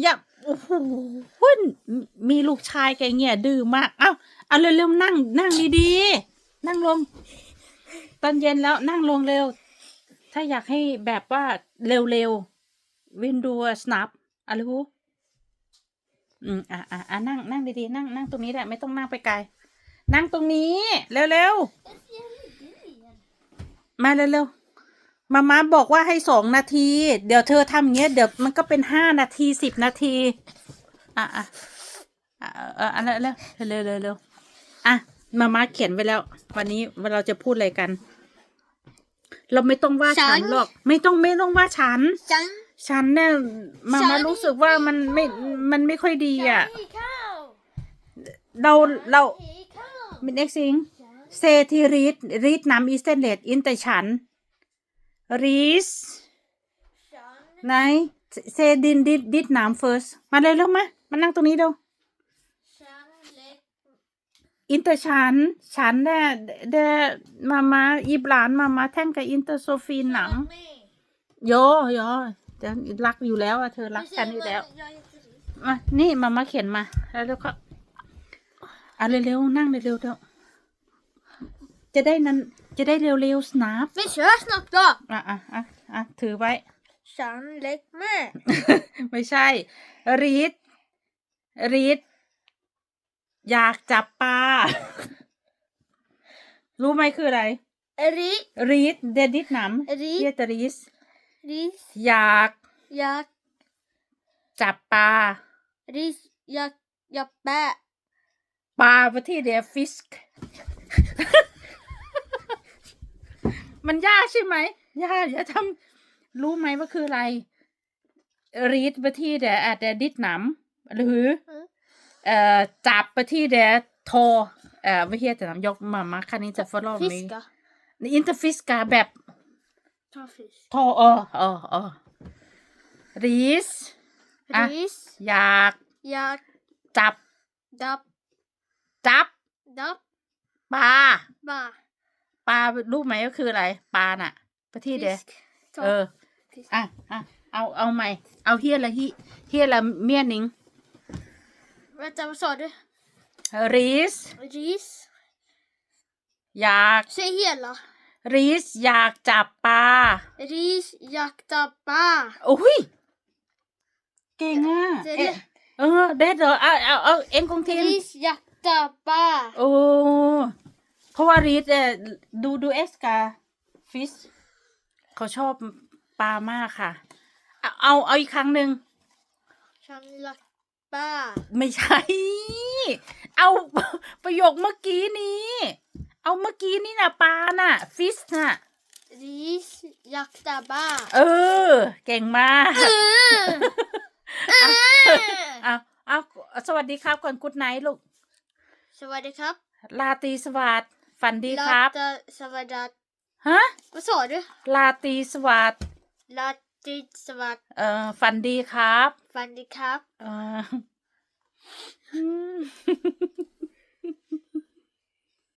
อย่าโอ้โหหุ้นมีลูกชายแกเงี้ยดื้อมาก เอ้าเอาเร็วๆนั่ง นั่งดีๆ นั่งลง ตอนเย็นแล้วนั่งลงเร็ว ถ้าอยากให้แบบว่าเร็วๆวินดูสนับอะไรฮูอืมอะอะอะนั่งนั่งดีๆ นั่งนั่งตรงนี้แหละไม่ต้องนั่งไปไกล นั่งตรงนี้ เร็วๆ มาเร็วๆ มาม่าบอกว่าให้สองนาที เดี๋ยวเธอทำอย่างเงี้ย เดี๋ยวมันก็เป็นห้านาทีสิบนาที อะอะอะเอออันนั้นเร็วเร็วเร็วเร็วอะมาม่าเขียนไว้แล้ว วันนี้เราจะพูดอะไรกัน เราไม่ต้องว่าฉันหรอก ไม่ต้องไม่ต้องว่าฉัน ฉันฉันเนี่ยมาฉัม่านรู้สึกว่ามันไม่มันไม่ค่อยดีอะหิวข้าวเราเราหิวข้าวมินเอ็กซิงเซทีรีดรีดน้ำอีสเตนเลดอินแต่ฉัน รีสฉันไหนเซดินดิดดิดน้ำ first มาเลยเร็วมามานั่งตรงนี้เร็วอินเตอร์ฉันฉันเนี่ยเดมามาอีบลานมามาแท่งกับอินเตอร์โซฟีนหนังโยโยเดี๋ยวรักอยู่แล้วอะเธอรักฉันอยู่แล้วมานี่มามาเขียนมา แล้วเร็วก็อะเร็วๆนั่งเร็วๆเร็วจะได้นั้น จะได้เร็วๆสนับไม่เชื่อสนับต่ออะอะอะอะถือไว้ ฉันเล็กแม่ไม่ใช่ รีด รีด อยากจับปลา รู้ไหมคืออะไร ริรีดเดดิดหนริำเยตรีสริอยากอยากจับปลา ริอยากอยากแปะปลาประเทศเดียฟิส มันยากใช่ไหมยากอย่าทำรู้ไหมว่าคืออะไรรีดประเทศเดียอาจจะดิดหนำหรือ เอ่อจับประเทศเดียโทรเอ่อไม่ใช่แต่น้ำยกมามาคันนี้จะฟอลโล่ฟิสนี้กะอินเตอร์ฟิสกาแบบทอฟิสโทรเออเออเออรีสอะริสอยากอยากจับ ดับ จับ ดับปลาบา ปลารู้ไหมว่าคืออะไรปลาน่ะประเทศเดียเอออะอะเอาเอาใหม่ เอาเฮียละฮิเฮียละเมียนิงว่าจะมาสอนด้วยรีสริสอยากเสียเหี้ยเหรอรีสอยากจับปลาริสอยากจับปลาโอ้ยเก่งอะเดี๋ยวเดี๋เอ๊ะยวเออเด็ดเหรอเอาเอาเอาเอ็งคงเทียนริสอยากจับปลาโอ้เพ ราะว่ารีสเอ่อดูดูเอสกาฟิสเขาชอบปลามากค่ะ เอาเอาเอาอีกครั้งหนึ่งฉันรักปลาไม่ใช่ เอาประโยคเมื่อกี้นี้ เอาเมื่อกี้นี่นะปลาน่ะ ฟิสน่ะริสอยากจับปลาเออ เก่งมากเอาเอาสวัสดีครับก่อนกุดไนท์ลูก สวัสดีครับลาตรีสวัสดิ์ ฝันดีครับ ลาตสวัสดีฮะมาสอนด้วยลาตรีสวัสดิ์ลาติสวัสดีเอ่อฝันดีครับฟันดีครับเอ่ออืม